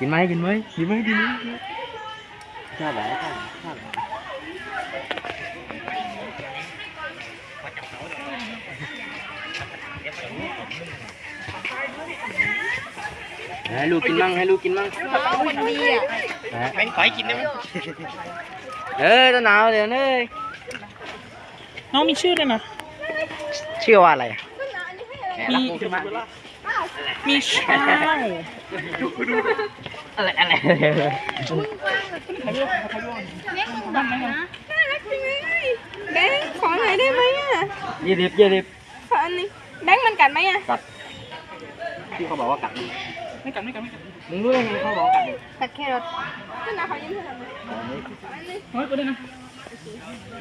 กินไหมกินไหมกินไหมกินไหมชอบแบบชอบชอบให้ลูกกินมั่งให้ลูกกินมั่งคนดีอะแม่งขอยกินได้ไหมเออต้นหนาวเดี๋ยวนี้น้องมีชื่อด้วยนะชื่อว่าอะไรมีมีชื่อ อะไรอะไรเล็กบ้างนะน่ารักจริงเลยแบงค์ขอหน่อยได้ไหมอะยี่สิบยี่สิบขออันนี้แบงค์มันกัดไหมอะที่เขาบอกว่ากัดไม่กัดไม่กัดไม่กัดมึงรู้ได้ไงเขาบอกว่ากัดกัดแครอทก็นะขอยิ้มเท่านั้นเลยอันนี้เฮ้ยไปเลยนะ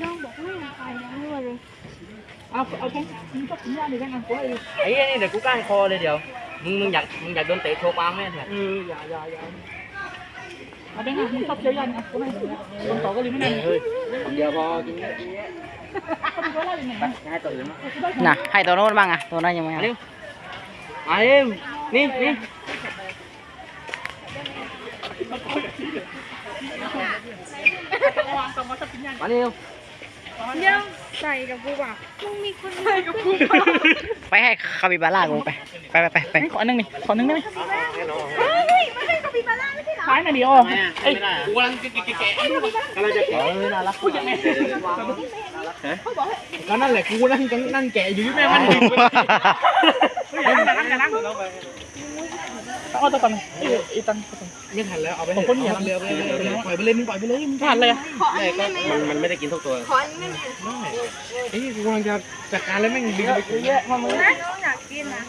น้องบอกไม่ไปยังไม่ว่าเลยเอาเอาตรงนี้ก็ถึงยาเลยกันนะโอ้ยไอ้นี่เดี๋ยวกูก้านคอเลยเดี๋ยว มึงมึงอยากมึงอยากโดนเตะโชว์ปางไหมเนี่ย เอออย่าอย่าอย่าเอาไปนะมึงชอบเคี้ยวยานะก็ไม่คนต่อก็เลยไม่ได้เฮ้ยเดี๋ยวพอกินเขาดูว่าอะไรยังไงให้ตัวอื่นมั้งน่ะให้ตัวโน้นบ้างอะตัวนั้นยังไม่มาเอาเร็วมาเร็วนี่นี่วางต่อมาชอบกินยามาเร็ว เดี๋ยวใส่กับกูป่ะมึงมีคนใส่กับกูไปให้คาบิบาร่ากูไปไปไปไปไปขอหนึ่งนี่ขอหนึ่งได้ไหมเฮ้ยไม่ใช่กับปีบาร่าไม่ใช่เหรอท้ายหน่อยดิโอ้เอ้ยกูกำลังแกะแกะกำลังจะแกะน่ารักพูดยังไงก็นั่นแหละกูนั่งนั่งแกะอยู่แม่มันอย่านั่งอย่ เอาตัวก่อนอีตังไม่ทันแล้วเอาไปของคนเหนียวเรือไปเลยปล่อยไปเลยมึงปล่อยไปเลยมึงผ่านเลยขออันนี้ได้ไหมมันมันไม่ได้กินทุกตัวขออันนี้ได้ไหมเฮ้ยกูกำลังจะจัดการแล้วแม่งดึงไปกูเยอะมามือนะน้องอยากกินนะ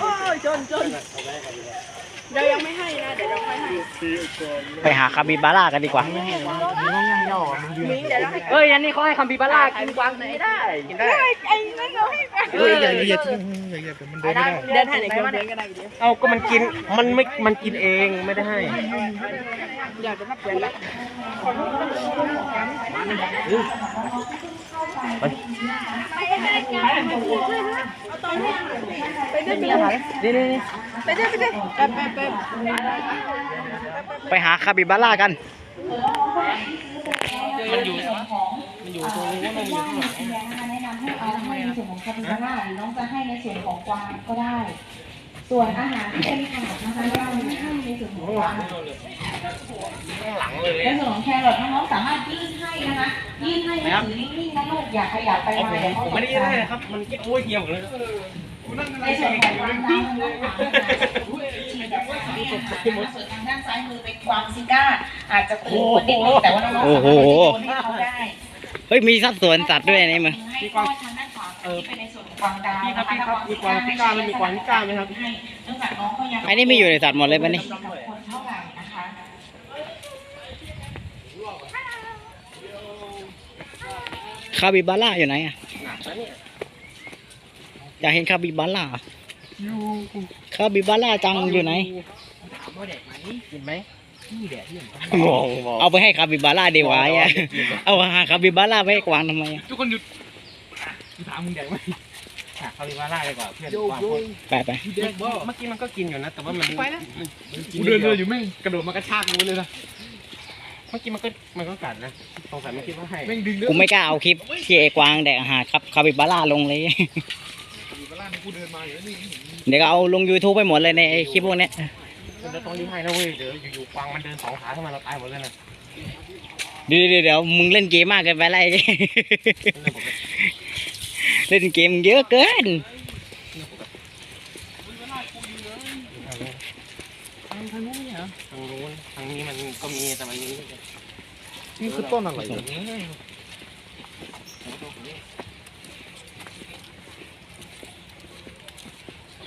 โอ้ยจนจน เดี๋ยวยังไม่ให้นะ เดี๋ยวเราค่อยให้ไปหาคาบิบาร่ากันดีกว่า มิ้งเดี๋ยวเราให้เฮ้ยอันนี้เขาให้คำพิบาร่ากินกวางไหนได้กินได้ไอ้นั่นเราให้ไปเฮ้ยอย่าอย่าทิ้งอย่าอย่ามันเดินไม่ได้เดินให้ไหนก็เดินก็ได้เอาก็มันกิน มันไม่ มันกินเองไม่ได้ให้ อยากจะนับเปลี่ยนละ ไปไปด้กันเอาตอนนี้ไปด้ไปได้นี่นี่นี่ไปด้ไปด้ไปไปไปไปหาคาบิบาร่ากัน มันอยู่มันอยู่ตรงนี้มันอยู่ข้างหลังแนะนำให้เขาให้ในส่วนของคาปิบาร่าหรือน้องจะให้ในส่วนของกวางก็ได้ ส่วนอาหารที่เป็นผักนะคะเราไม่ให้ในส่วนของกวางข้างหลังเลยในส่วนของแครอทน้องๆสามารถยื่นให้ นะคะยื่นให้หนังสือนิ่งๆนะลูกอย่าขยับไปเอามาผมเดี๋ยวเขาผมตไม่กได้ใจได้นะครับ มันโอ้ยเกี่ยวเลยในส่วนของกวางดำนะคะฉีดแบบว่าส่วนทางด้านซ้ายมือเป็นกวางซิก้า อาจจะขู่คนนิดนึงแต่ว่าน้องๆสามารถไปโยนให้เขาได้เฮ้ยมีสัดส่วนสัตว์ด้วยในมือให้กวางทางด้านขวาเออเป็นในส่วนของกวางดาวพี่ครับนะพี่คะครับมีกวางพิก้าไม่มีกวางพิก้าไหมครับให้เนื่องจากน้องเขายังไอ้นี่ไม่อยู่ในสัตว์หมดเลยปะนี่กับคนเท่าไหร่นะคะาบิบาร่าอยู่ไหนอะอยากเห็นคาบิบาร่าคาบิบาร่าจังอยู่ไหนถามว่าแดกไหมกินไหมพี่แดกที่มองเอาไปให้คาบิบาร่าดีกว่าอะเอาหาคาบิบาร่าไปให้กวางทำไมอะทุกคนหยุดกูถามมึงแดกไหมคาริมาร่าดีกว่าเพื่อนกวางคนไปไปเมื่อกี้มันก็กินอยู่นะแต่ว่ามันไปแล้วกูเดินเดินอยู่แม่งกระโดดมากระชากกูเลยนะเมื่อกี้มันก็มันก็กัดนะสงสัยไม่คิดว่าให้แม่งดึงเลือกูไม่กล้าเอาคลิปที่ไอ้กวางแดกอาหารครับคาบิบาร่าลงเลยกูเดินมาอยู่นี่เดี๋ยวก็เอาลง YouTube ไปหมดเลยในไอ้คลิปพวกเนี้ยเราต้องรีบให้นะเว้ยเดี๋ยวอยู่ๆกวางมันเดินสองขาขึ้นมาเราตายหมดเลยนะเดี๋ยวเดี๋ยวเดี๋ยวมึงเล่นเกมมากเกินไปไร เล่นเกมเยอะเกินทางทางนู้นเนี่ยทางนู้นทางนี้มันก็มีแต่มันนี้นี่คือต้นอะไร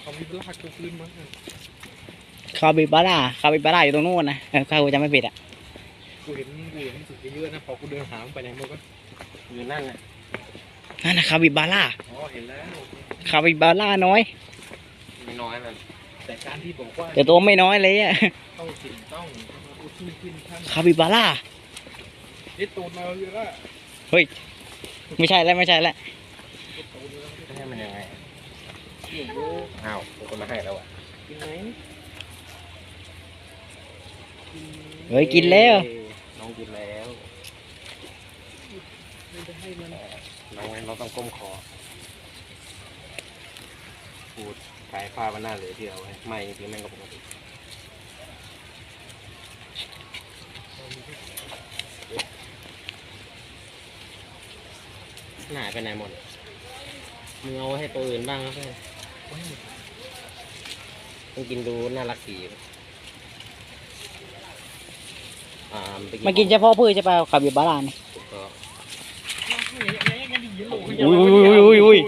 เขามีลากกูคืนมาคาบิบาร่าคาบิบาร่าอยู่ตรงนู้นนะเออถ้ากูจำไม่ผิดอะกูเห็นกูเห็นสึกเยอะนะพอกูเดินหามันไปไหนมันก็อยู่นั่นแหละนั่นนะคาบิบาร่าอ๋อเห็นแล้วคาบิบาร่าน้อยไม่น้อยนะ แต่การที่บอกว่าแต่ตัวไม่น้อยเลยอะต้องสิ่งต้องอุทิศขึ้นท่านคาบิบาร่ายึดตูดมาเยอะแล้วเฮ้ย ไม่ใช่แล้วไม่ใช่แล้วให้มันยังไงอ้าวกูก็มาให้แล้วอะกินไหมเฮ้ยกินแล้วน้องกินแล้วน้องเราต้องก้มคอพูด ขายผ้ามันหน้าเหลือที่เอาไว้ไม่จริงๆแม่งก็ปกติหายไปไหนหมด มึงเอาไว้ให้ตัวอื่นบ้างนะเพื่อนมึงกินดูน่ารักดีอ่าไปมากินเฉพาะพืชใช่ป่ะคาบิบาร่านี่ถูกต้องอุ้ยอุ้ยอุ้ยอุ้ย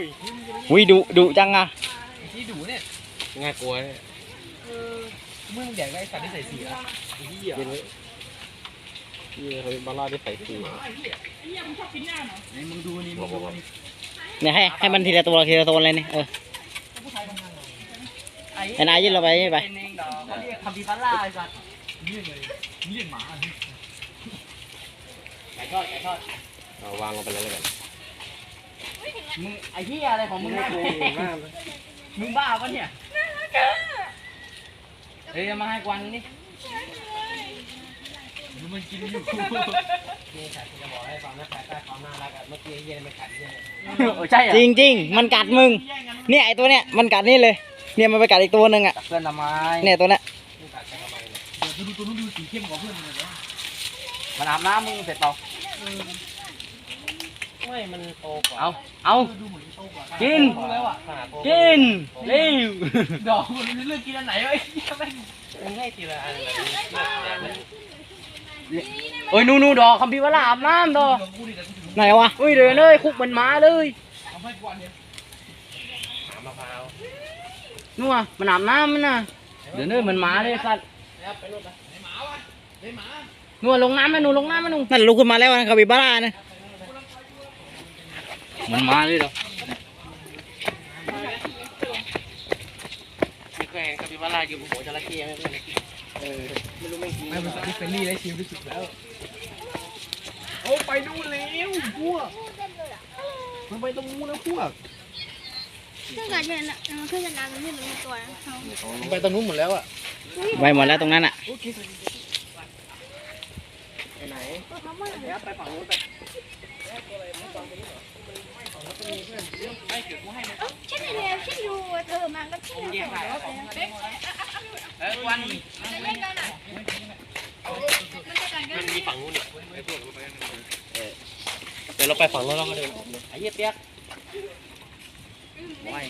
อุ้ยดุดุจังอะที่ดูเนี่ย ง่ายกลัวเนี่ยมึงแดกได้สัตว์ที่ใส่สีอะกินไว้ที่เขาบาร่าที่ใส่สีมึงดูนี่มึงดูนี่เนี่ยให้ให้มันทีละตัวทีละตัวเลยนี่เออไอ้นายยื่นเราไปยื่นไปเป็นเองดอกเขาเรียกคำพิพาร่าไอ้สัตว์นี่เลยนี่หมาไก่ทอดไก่ทอดเอาวางลงไปเลยแล้วกันมึงไอ้เหี้ยอะไรของมึงเนี่ยมึงบ้าปะเนี่ย เฮ้ยมาให้กวนนี่มันกินอยู่นี่ฉันจะบอกให้ฟังนะแต่แต่ความน่ารักอะเมื่อกี้ไอ้เย็นไม่ขัดเย็นใช่เหรอจริงจริงๆมันกัดมึง เนี่ยไอตัวเนี้ยมันกัดนี่เลย เนี่ยมันไปกัดอีกตัวหนึ่งอะ เพื่อนทำไมเนี่ยตัวเนี้ยมึงกัดกันทำไมเนี่ยดูดูตัวนู้นดูสีเข้มกว่าเพื่อนเลยมันอาบน้ำมึงเสร็จเปล่า ไม่ มันโตกว่าเอา เอากินแล้วอะขนาดโตกินเร็วดอกมันเลือกกินอันไหนวะไอ้เหี้ยแม่งมึงให้ทีละอันแบบนี้โอ้ย นูนูดอกคำพิวราอาบน้ำดอกไหนวะอุ้ยเดินเลยคุกเหมือนหมาเลยหามะพร้าวนัวมันอาบน้ำมันน่ะเดินเลยเหมือนหมาเลยสัตว์แล้วไปนู่นไปนัวลงน้ำมาหนูลงน้ำมาหนูนั่นลุกขึ้นมาแล้วนะคาบิบาร่านะเห มือนหมาเลยเหรอไม่เคยเห็นคาปิบาร่าอยู่บนหัวจระเข้ไหมเพื่อนเออไม่รู้ไม่งกินไม่เป็นสัตว์ที่เฟรนลี่ได้ชิมที่สุดแล้วโอ้ไปนู่นแล้วพวกมันไปตรงนู้นแล้วพวกเครื่องการเงินอะเออเครื่องการเงินที่มันมีตัวนะเขามันไปตรงนู้นหมดแล้วอะไวหมดแล้วตรงนั้นอะไปไหนเขาไม่เลยไปฝั่งนู้นไป ฉันเรียนฉันดูเธอมาก็เที่ยวสองรอบแล้วเออวันเล่นกันอะมันมีฝั่งนู้นอีกไอ้พวกเราไปนั่นเออเดี๋ยวเราไปฝั่งนู้นแล้วก็เดินไอ้เหี้ยเปียกไม่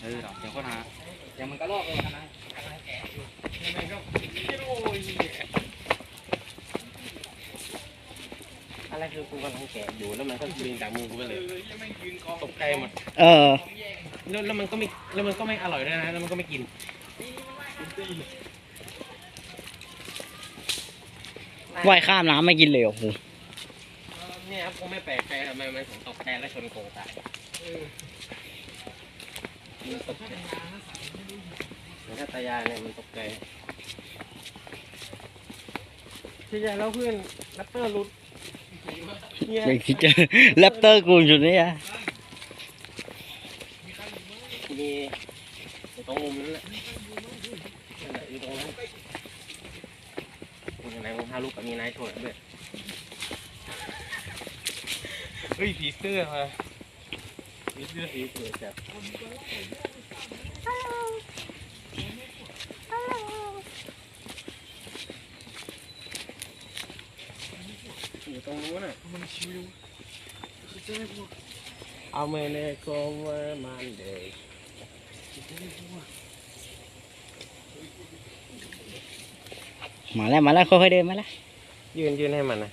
เออเดี๋ยวก็หาเดี๋ยวมันก็ลอกเลยนะ อะไร คือกูกำลังแกะอยู่แล้วมันก็ดึงจากมือกูไปเลยตกใจหมดเออ แล้วแล้วมันก็ไม่แล้วมันก็ไม่อร่อยด้วยนะแล้วมันก็ไม่กินว่ายข้ามน้ำไม่กินเลยโอ้โหเนี่ยครับกูไม่แปลกใจทำไมมันถึงตกแทนและชนโครงตายมันตกใจมันถ้าตายายเนี่ยมันตกใจที่ใจแล้วเพื่อนแรปเตอร์หลุดเนี่ย ไม่คิดจะแรปเตอร์กูอยู่นี่อะมีอยู่ตรงมุมนั้นแหละนั่นแหละอยู่ตรงนั้นมึงไหนมึงพาลูกกับมีนายโทษด้วยเฮ้ยผีเสื้อมาผีเสื้อสีสวยจัด ตรงนู้นน่ะ มันชิวเอาเมเนโกเวอร์มันเดย์มาแล้วมาแล้วค่อยๆเดินมาแล้วยื่นยื่นให้มันนะ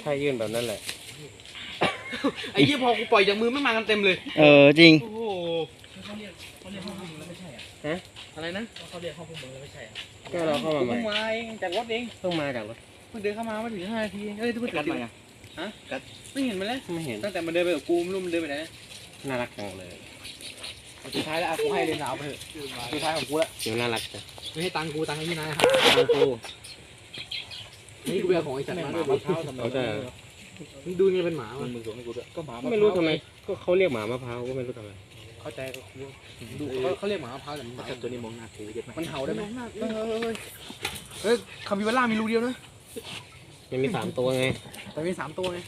ใช่ยื่นแบบนั้นแหละ ไอ้ยี่พอกูปล่อยจากมือไม่มากันเต็มเลย เออจริง โอ้โห อะไรนะเขาเรียกห้องพวกมึงแล้วไม่ใช่อะก็เราเข้ามาใหม่เพิ่งมาเองจากรถเองเพิ่งมาจากรถเพิ่งเดินเข้ามาไม่ถึงห้านาทีเอ้ยเพิ่งกัเกิดดมายังฮะกัดไม่เห็นมันเลยไม่เห็นตั้งแต่มันเดินไปกับกูไม่รู้มันเดินไปไหนนะน่ารักจังเลยสุดท้ายแล้วอะกูให้เลยสาวไปเถอะสุดท้ายของกูละเดี๋ยวน่ารักจังไม่ให้ตังค์กูตังค์ให้พี่นายครับตังค์กูนี่กูไปเอาของไอ้สัตว์มาด้วยเท้าทำไมเขาจะมึงดูนี่เป็นหมามันมึงส่งให้กูด้วยก็หมาไม่รู้ทำไมก็เขาเรียกหมามะพร้าวก็ไม่รู้ทำไม เเข้าใจก็คือดูเขาเขาเรียกหมามะพร้าวแต่มันแต่ตัวนี้มองหน้าถือเยอะไหมมันเห่าได้ไหมเฮ้ยเฮ้ยเฮ้ยเฮ้ยคาปิบาร่ามีรูเดียวนะมันมีสามตัวไงแต่มีสามตัวไง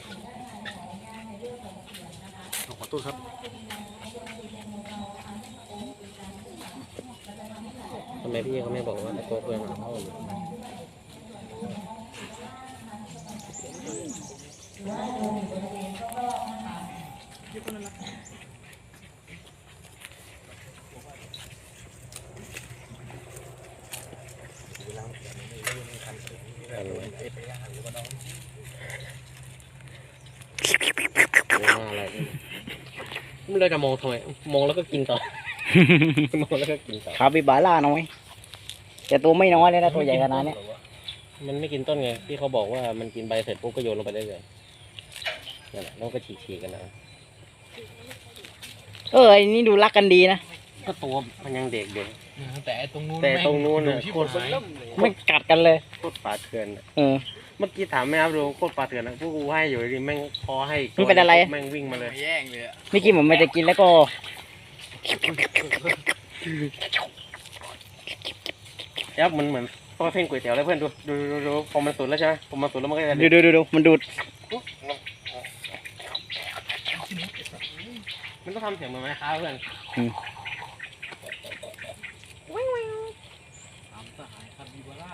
ขอโทษครับทำไมพี่เขาไม่บอกว่าตัวเพื่อนมาเข้าอยู่ ไม่เลยจะมองทำไม มองแล้วก็กินต่อ มองแล้วก็กินต่อคาบิบาร่าน้อยแต่ตัวไม่น้อยเลยนะตัวใหญ่ขนาดเนี้ยมันไม่กินต้นไงที่เขาบอกว่ามันกินใบเสร็จปุ๊บก็โยนลงไปได้เลยนั่นแหละแล้วก็ฉีกๆกันนะเออไอ้นี่ดูรักกันดีนะก็ตัวมันยังเด็กเด็กแต่ตรงนู้นแต่ตรงนู้นน่ะที่โคปวตดรหายไม่กัดกันเลยโคตรป่าเถื่อนอะเออ เมื่อกี้ถามแม่ครับดูโคตรป่าเถื่อนนะพวกกูให้อยู่ดีแม่งพอให้มันเป็นอะไร แม่งวิ่งมาเลย แย่งเลยอะนี่กินผมไม่ได้กินแล้วก็ ครับมันเหมือนตัวเพ่งก๋วยเตี๋ยวเลยเพื่อนดูดูดูดูพอมันสุดแล้วใช่ไหมพอมันสุดแล้วมันก็จะดูดูดูดูมันดูดมันต้องทำเสียงเหมือนไม้ค้าเพื่อนตามสหายคาปิบาร่า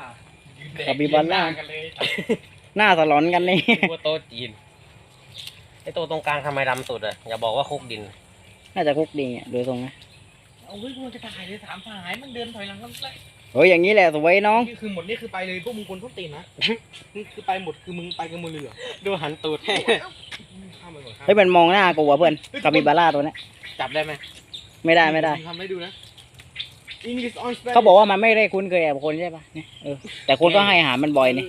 คาบิบาร่า กันเลยหน้าสลอนกันนี่ ตัวโตจีนไอตัวตรงกลางทำไมดำสุดอะอย่าบอกว่าคุกดิน น่าจะคุกดีอะดูทรงนะเอาเฮ้ยกูจะถ่ายเลยถามสหายมันเดินถอยหลังกันเลยเฮ้ยอย่างนี้แหละสวยน้องนี่คือหมดนี่คือไปเลยพวกมึงคนทุบตีนนะนี่คือไปหมดคือมึงไปกันหมดเลยเหรอดูหันตูดให้ข้ามไปก่อนครับเฮ้ยมันมองหน้ากูว่ะเพื่อนคาบิบาร่าตัวเนี้ยจับได้ไหมไม่ได้ไม่ได้ทำให้ดูนะ English on Spanish เขาบอกว่ามันไม่ได้คุ้นเคยกับคนใช่ปะเนี่ยเออแต่คนก็ให้อาหารมันบ่อยนี่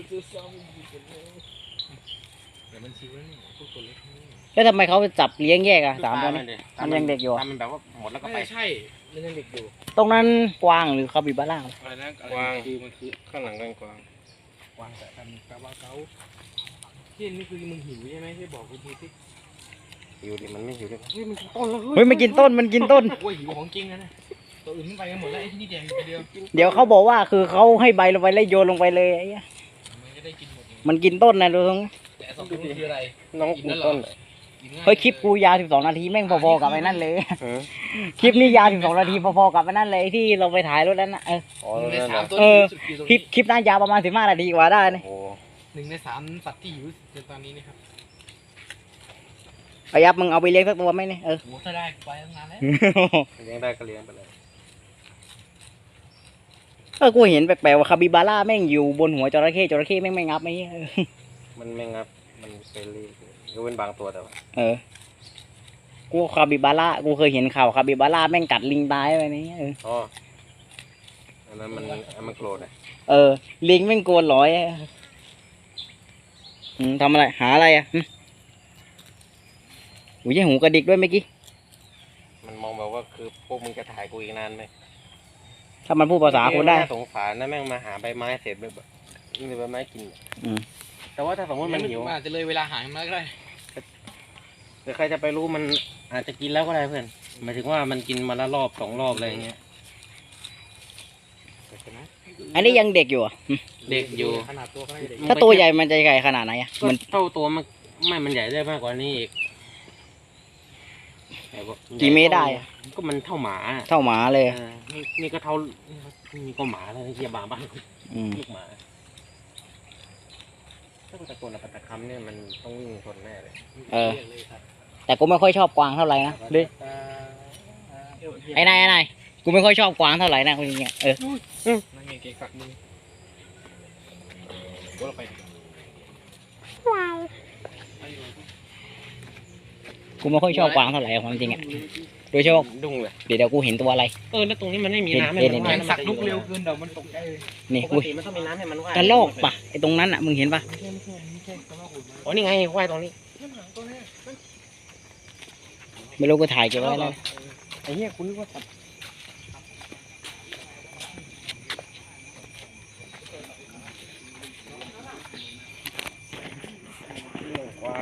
เดี๋ยวมันชิวแล้วนี่พวกตัวเล็กนี่แล้วทำไมเขาจับเลี้ยงแยกอะสามตัวนี้ดิมันยังเด็กอยู่อะตามมันแบบว่าหมดแล้วก็ไป ไม่ใช่มันยังเด็กอยู่ตรงนั้นกวางหรือคาบิบาร่า อะไรนะกวาง คือมันคือข้างหลังกันกวางกวางแต่กันกาวาเกาที่นี่คือมึงหิวใช่ไหมที่บอกกูทีสิหิวดิมันไม่หิวดิเฮ้ยมันต้นแล้วเฮ้ยมันกินต้นมันกินต้น โอ้ยหิวของจริงนะนะ ตัวอื่นมันไปกันหมดแล้วไอ้ที่นี่แดงอยู่คนเดียวเดี๋ยวเขาบอกว่าคือเขาให้ใบลงไปแล้วโยนลงไปเลยไอ้เหี้ยมันก็ได้กินหมดเลยมันกินต้นนะดูตรงแต่สองตัวนี้คืออะไรน้องกินต้นเหรอกินง่ายเฮ้ยคลิปกูยาว12นาทีแม่งพอๆกับไอ้นั่นเลย เออคลิปนี้ยาว12นาทีพอๆกับไอ้นั่นเลยที่เราไปถ่ายรถนั้นน่ะเออ อ๋อหนึ่งในนั่นเหรสาอมตัวเอที่อ รู้สึกอยู่ตรงคลิปนี้คลิปนั้นยาวประมาณ15นาทีกว่าได้นะโอ้หนึ่งในสามสัตว์ที่อยู่ในตอนนี้นะครับไอ้ยับมึงเอาไปเลี้ยงสักตัวไหมเนี่ยเออโอ้ถ้าได้ไปตั้งนานแล้ว เลี้ยงได้ก็เลี้ยงไปเลย เออกูเห็นแปลกๆว่าคาบิบาร่าแม่งอยู่บนหัวจระเข้จระเข้แม่งไม่งับไอ้เหี้ยเออมันไม่งับ มันเป็นรียกเว้นบางตัวแต่ว่าเออ กูคาบิบาร่ากูเคยเห็นข่าวคาบิบาร่าแม่งกัดลิงตายอะไรนี่เอออ๋ออันนั้นมันอันมันโกรธอะเออ ลิงแม่งโกนร้อยอะอืมทำอะไรหาอะไรอะหึอุ้ยหูกระดิกด้วยเมื่อกี้ มันมองแบบว่าคือพวกมึงจะถ่ายกูอีกนานไหม ถ้ามันพูดภาษาคนได้น่สงสารนะแม่งมาหาใบไม้เสร็จแบบนี่ใบไม้กินอะอืม แต่ว่าถ้าสมมติมันหิวอาจจะเลยเวลาหายมาก็ได้หรือใครจะไปรู้มันอาจจะกินแล้วก็ได้เพื่อนหมายถึงว่ามันกินมาละรอบสองรอบอะไรอย่างเงี้ย อันนี้ยังเด็กอยู่อะหึเด็กอยู่ ขนาดตัวก็ได้เด็กถ้าตัวใหญ่มันจะใหญ่ขนาดไหนอะก็มันเท่าตัวมันไม่มันใหญ่ได้มากกว่านี้อีกแต่ว่ากี่เมตรได้อะ ก็มันเท่าหมาเท่าหมาเลยอะเออนี่นี่ก็เท่านี่ก็หมาแล้วเฮียบาบ้านอืม ลูกหมาถ้ากูตะโกนอะปัตตะคำเนี่ยมันต้องวิ่งชนแน่เลยเออ แต่กูไม่ค่อยชอบกวางเท่าไหร่นะดิไอ้นายไอ้นายกูไม่ค่อยชอบกวางเท่าไหร่นะคนนี้ยเออนั่นไงเก่งฝักมือโอ้เราไปดิกูไม่ค่อยชอบกวางเท่าไหร่ความจริงอะโดูโชคดุ้งเลยเดี๋ยวเดี๋ยวกูเห็นตัวอะไร เออแล้วตรงนี้มันไม่มีน้ำให้มันว่ายนสักลุกเร็วขึ้นเดี๋ยวมันตกใจนี่กูมันต้องมีน้ำให้มันว่ายกระโลกปะไอตรงนั้นอะมึงเห็นปะโอ๋อนี่ไงว่ายตรงนี้ไม่รู้กูถ่ายเก็บไว้แล้วไอ้เนี้ยคุณนว่าสัว์ว่า